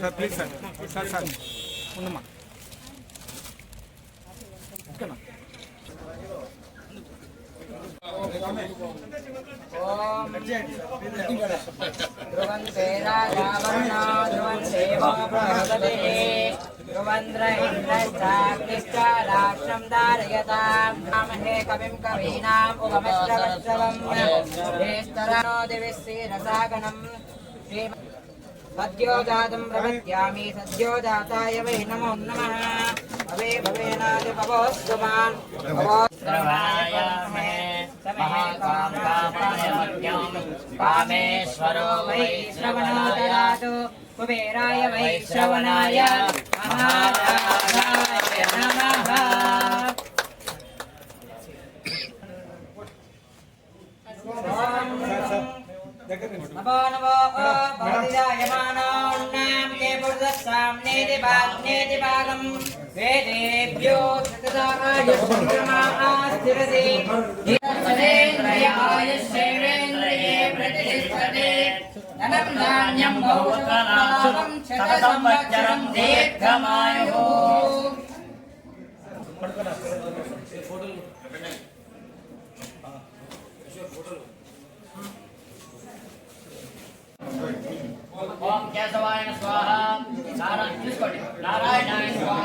sir please sir sir sir ఉండమ్మా ఓకేనా ध्रुवन्ते राजावर्णा ध्रुवन्ते वो बृहस्पतिः ध्रुवन्द्र इन्द्रश्चाग्निश्च राष्ट्रं धारयताम् नामहे कविं कवीनाम् उपमश्रवश्रवम् ज्येष्ठरानो दिविश्रीरसागणम् श्रीम సద్యోజాతం ప్రపద్యామి సద్యోజాతాయ వై నమో నమ భవే భవేనాది భవోస్తుమాన్ కామేశ్వరో వై శ్రవణోదయాతు కుబేరాయ వై శ్రవణాయ మహారాజాయ నమః నమో నమో वेदेभ्यो शतदायुष्क्रमास्तिरति आयुष्येवेन्द्रिये प्रतिष्ठते धनं धान्यं बहुलाभं शतसंवत्सरं दीर्घमायुः ఓం కేశవాయ స్వాహ నారాయణ తీసుకోండి నారాయణాయ స్వాహ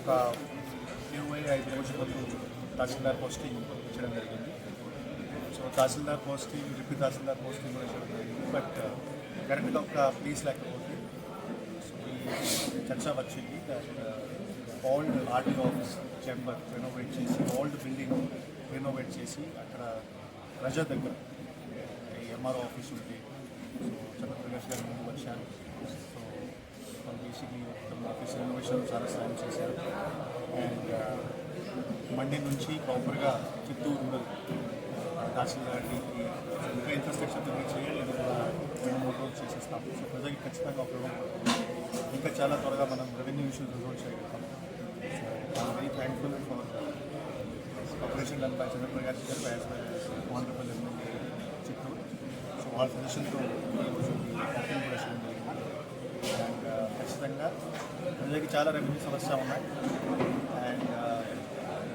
ఒక ఇరవై ఐదు రోజులకు తహసీల్దార్ పోస్టింగ్ ఇచ్చడం జరిగింది. So tahsildar posting deputy tahsildar posting కూడా ఇచ్చడం జరిగింది. బట్ uh, కరెక్ట్గా ఒక ప్లేస్ లేకపోతే సో ఈ చర్చ వచ్చింది old uh, RTO office chamber renovate చేసి ఓల్డ్ బిల్డింగ్ రెనోవేట్ చేసి అక్కడ ప్రజా దగ్గర ఎంఆర్ఓ ఆఫీస్ ఉంది సో చంద్రప్రకాష్ గారి ముందు వచ్చాను సో బేసిక్లీ మొత్తం ఆఫీస్ రెనోవేషన్ చాలా సాయం చేశారు అండ్ మండి నుంచి ప్రాపర్గా చిత్తూరు రూరల్ తహసీల్దార్కి ఇంకా ఇన్ఫ్రాస్ట్రక్చర్ డెవలప్ చేయాలి ఇది కూడా రెండు మూడు రోజులు చేసేస్తాం సో ప్రజలకి ఖచ్చితంగా ఉపయోగపడుతుంది ఇంకా చాలా త్వరగా మనం రెవెన్యూ ఇష్యూస్ రిజోల్వ్ చేయగలుగుతాం. So I'm very thankful for operation done by Chandraprakash గారు as well wonderful MLA Chittoor so వాళ్ళ సజెషన్తో ఈరోజు ఓపెనింగ్ కూడా చేయడం జరిగింది అండ్ ఖచ్చితంగా ప్రజలకి చాలా రెవెన్యూ సమస్య ఉన్నాయి. అండ్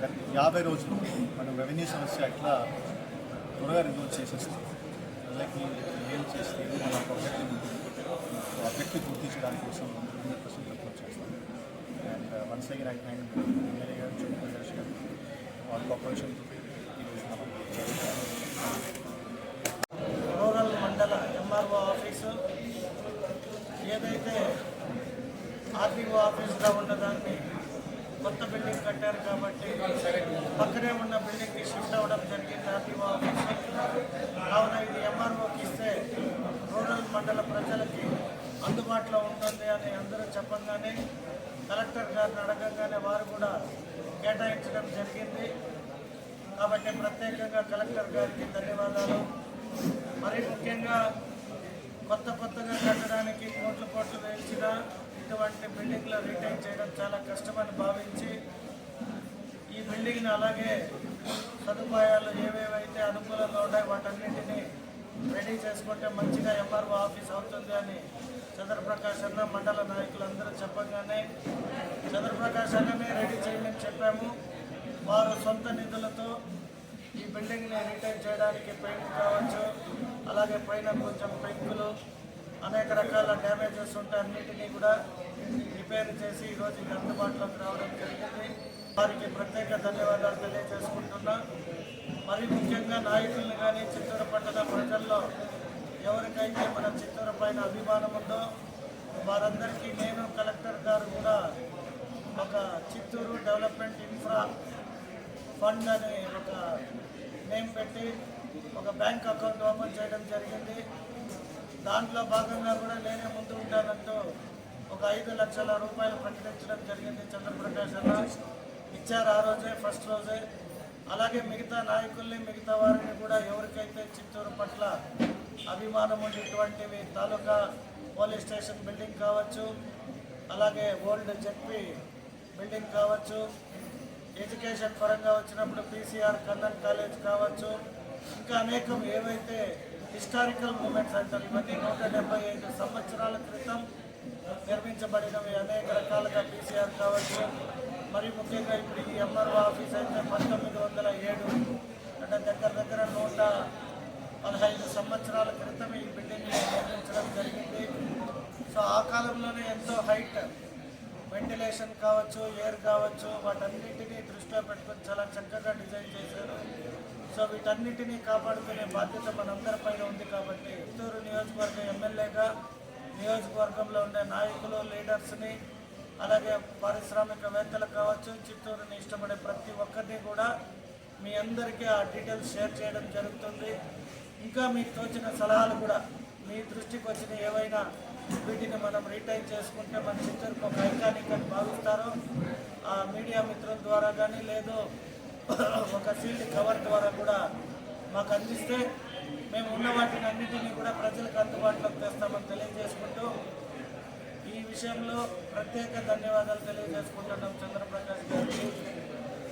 గత యాభై రోజులు మనం రెవెన్యూ సమస్య ఎట్లా త్వరగా రిజోల్వ్ చేసేస్తాం ప్రజలకి ఏం చేస్తే మన ఆబ్జెక్టివ్ ఉంటుంది సో ఆబ్జెక్టివ్ కోసం హండ్రెడ్ పర్సెంట్ అప్రోచ్ చేస్తాం. And once again I thank MLA గారు చంద్రప్రకాష్ గారు వాళ్ళ కోఆపరేషన్ ఈరోజు మనం రూరల్ మండల ఎంఆర్ఓ ఆఫీసు ఏదైతే ఆర్టీఓ ఆఫీస్గా ఉన్నదాన్ని కొత్త బిల్డింగ్ కట్టారు కాబట్టి పక్కనే ఉన్న బిల్డింగ్కి షిఫ్ట్ అవ్వడం జరిగింది. ఆర్టీఓ ఆఫీస్ కావున ఇది ఎంఆర్ఓకి ఇస్తే రూరల్ మండల ప్రజలకి అందుబాటులో ఉంటుంది అని అందరూ చెప్పంగానే కలెక్టర్ గారిని అడగంగానే వారు కూడా కేటాయించడం జరిగింది. కాబట్టి ప్రత్యేకంగా కలెక్టర్ గారికి ధన్యవాదాలు. మరి ముఖ్యంగా కొత్త కొత్తగా కట్టడానికి కోట్లు కోట్లు వేయించిన ఇటువంటి బిల్డింగ్లు రీటైన్ చేయడం చాలా కష్టమని భావించి ఈ బిల్డింగ్ని అలాగే సదుపాయాలు ఏవేవైతే అనుకూలంగా ఉంటాయో వాటన్నింటినీ రెడీ చేసుకుంటే మంచిగా ఎంఆర్ఓ ఆఫీస్ అవుతుంది అని చంద్రప్రకాష్ అన్న మండల నాయకులందరూ చెప్పగానే చంద్రప్రకాష్ అన్ననే రెడీ చేయమని చెప్పాము. వారు సొంత నిధులతో ఈ బిల్డింగ్ని రిటైర్ చేయడానికి పెయింట్ కావచ్చు. అలాగే పైన కొంచెం పెంకులు అనేక రకాల డ్యామేజెస్ ఉంటే అన్నింటినీ కూడా రిపేర్ చేసి ఈరోజు ఇది అందుబాటులోకి రావడం జరిగింది. వారికి ప్రత్యేక ధన్యవాదాలు తెలియజేసుకుంటున్నా. మరి ముఖ్యంగా నాయకులను కానీ చిత్తూరు పట్టణ ప్రజల్లో ఎవరికైతే మన చిత్తూరు పైన అభిమానం ఉందో వారందరికీ నేను కలెక్టర్ గారు కూడా ఒక చిత్తూరు డెవలప్మెంట్ ఇన్ఫ్రా ఫండ్ అని ఒక నేమ్ పెట్టి ఒక బ్యాంక్ అకౌంట్ ఓపెన్ చేయడం జరిగింది. దాంట్లో భాగంగా కూడా నేనే ముందు ఉంటానంటూ ఒక ఐదు లక్షల రూపాయలు ప్రకటించడం జరిగింది చంద్రప్రకాష్ అన్న ఇచ్చారు ఆ రోజే ఫస్ట్ రోజే. అలాగే మిగతా నాయకుల్ని మిగతా వారిని కూడా ఎవరికైతే చిత్తూరు పట్ల అభిమానం ఉండేటువంటివి తాలూకా పోలీస్ స్టేషన్ బిల్డింగ్ కావచ్చు అలాగే ఓల్డ్ జెడ్పీ బిల్డింగ్ కావచ్చు ఎడ్యుకేషన్ పరంగా వచ్చినప్పుడు పీసీఆర్ కన్నన్ కాలేజ్ కావచ్చు ఇంకా అనేకం ఏవైతే హిస్టారికల్ మూమెంట్స్ అంటారు ఇవన్నీ నూట డెబ్బై ఐదు సంవత్సరాల క్రితం నిర్మించబడినవి అనేక రకాలుగా పీసీఆర్ కావచ్చు. మరి ముఖ్యంగా ఇప్పుడు ఈ ఎంఆర్ఓ ఆఫీస్ అయితే పంతొమ్మిది వందల ఏడు అంటే దగ్గర దగ్గర నూట పదహైదు సంవత్సరాల క్రితం ఈ బిల్డింగ్ నిర్మించడం జరిగింది. సో ఆ కాలంలోనే ఎంతో హైట్ వెంటిలేషన్ కావచ్చు ఎయిర్ కావచ్చు వాటన్నింటినీ దృష్టిలో పెట్టుకొని చాలా చక్కగా డిజైన్ చేశారు. సో వీటన్నిటినీ కాపాడుకునే బాధ్యత మనందరిపైన ఉంది కాబట్టి చిత్తూరు నియోజకవర్గ ఎమ్మెల్యేగా నియోజకవర్గంలో ఉండే నాయకులు లీడర్స్ని అలాగే పారిశ్రామికవేత్తలు కావచ్చు చిత్తూరుని ఇష్టపడే ప్రతి ఒక్కరిని కూడా మీ అందరికీ ఆ డీటెయిల్స్ షేర్ చేయడం జరుగుతుంది. ఇంకా మీకు తోచిన సలహాలు కూడా మీ దృష్టికి వచ్చిన ఏవైనా వీటిని మనం రీటైన్ చేసుకుంటే మన చిత్తూరుకు ఒక ఐకానిక్ అని భావిస్తారు ఆ మీడియా మిత్రుల ద్వారా కానీ లేదు ఒక సీల్డ్ కవర్ ద్వారా కూడా మాకు అందిస్తే మేము ఉన్న వాటిని అన్నిటినీ కూడా ప్రజలకు అందుబాటులోకి తెస్తామని తెలియజేసుకుంటూ ఈ విషయంలో ప్రత్యేక ధన్యవాదాలు తెలియజేసుకుంటున్నాం చంద్రప్రకాష్ గారికి.